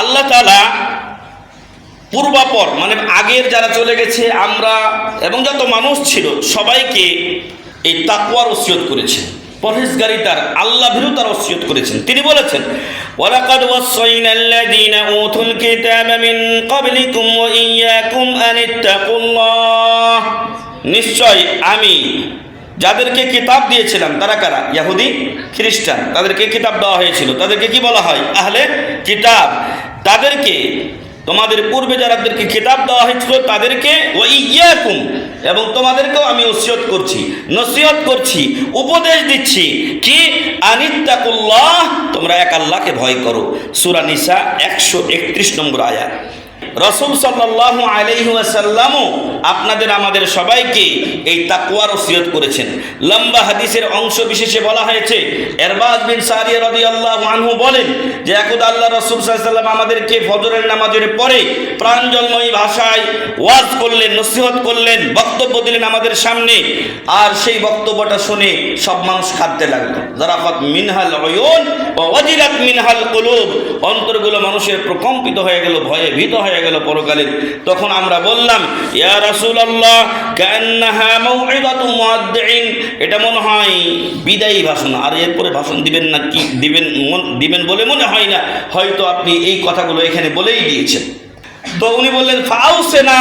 আল্লাহ তালা পূর্বাপর মানে আগের যারা চলে গেছে, আমরা এবং যত মানুষ ছিল, সবাইকে এই তাকুয়ার ওসিয়ত করেছেন পরহেজগারিতার আল্লাহ ভীরুতার ওসিয়ত করেছেন। তিনি বলেছেন, ওয়ালাকাদ ওয়াসাইনা আল্লাযীনা উতুল কিতাবা মিন ক্বাবলিকুম ওয়া ইয়্যাকুম আন ইত্তাকুল্লাহ নিশ্চয় আমি যাদেরকে কিতাব দিয়েছিলাম, তারা কারা? ইয়াহুদি, খ্রিস্টান। তাদেরকে কিতাব দেওয়া হয়েছিল। তাদেরকে কি বলা হয়? আহলে কিতাব। তাদেরকে, তোমাদের পূর্বে যারাদেরকে খেতাব দেওয়া হয়েছিল তাদেরকে ও ইয়াকুম, এবং তোমাদেরকেও আমি ওসিয়ত করছি, নসিহত করছি, উপদেশ দিচ্ছি কি? আনিত্তাকুল্লাহ, তোমরা এক আল্লাহকে ভয় করো। সুরানিসা একশো একত্রিশ নম্বর আয়াত। রসুল সাল্লাহ আলহিহাসাল্লামও আপনাদের, আমাদের সবাইকে এই তাকুয়ার ওসিয়ত করেছেন। লম্বা হাদিসের অংশ বিশেষে বলা হয়েছে, এরবাজ বিন সারিয়া রদি আল্লাহ আনহু বলেন যে, একদা আল্লাহ রসুল সাল্লাম আমাদেরকে ফজরের নামাজের পরে প্রাঞ্জলময়ী ভাষায় ওয়াজ করলেন, নসিহত করলেন, বক্তব্য দিলেন আমাদের সামনে। আর সেই বক্তব্যটা শুনে সব মানুষ খাদ্যে লাগল। জারাফাত মিনহাল অয়ন ও ওয়াজিরাত মিনহাল কুলুব। অন্তরগুলো মানুষের প্রকম্পিত হয়ে গেল, ভয়ে ভীত হয়ে গেল পরকালের। তখন আমরা বললাম, ইয়া রাসূলুল্লাহ কান্নাহা মাউইদাতু মুআদ্দিন। এটা মনে হয় বিদায়ী ভাষণ। আর এরপরে ভাষণ দিবেন না কি? দিবেন দিবেন বলে মনে হয় না। হয়তো আপনি এই কথাগুলো এখানে বলেই দিয়েছেন। তো উনি বললেন ফাউসেনা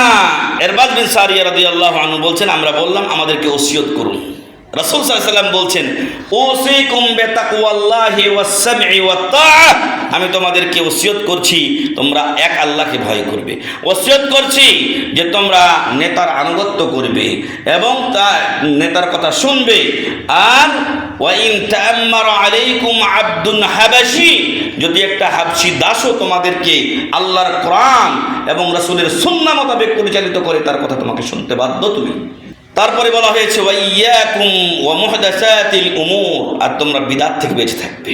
এরবাজ বিন সারিয়া রাদিয়াল্লাহু আনহু বলছেন, আমরা বললাম, আমাদেরকে ওসিয়ত করুন। রাসূল সাল্লাল্লাহু বলছেন ওসিকুম বিতাকওয়াল্লাহি ওয়াস-সামঈ ওয়াত-তাআহ। আমি তোমাদেরকে ওসিয়ত করছি, তোমরা এক আল্লাহকে ভয় করবে। ওসিয়ত করছি যে তোমরা নেতার আনুগত্য করবে এবং তা নেতার কথা শুনবে। আর ওয়াইন তাআম্মারা আলাইকুম আব্দুন হাবাশী, যদি একটা হাবশি দাসও তোমাদেরকে আল্লাহর কোরআন এবং রাসূলের সুন্নাহ মোতাবেক পরিচালিত করে, তার কথা তোমাকে শুনতে বাধ্য তুমি। তারপরে বলা হয়েছে ওয়াইয়াকুম ওয়া মুহদাসাতিল উমুর। আর তোমরা বিদাত থেকে বেঁচে থাকবে।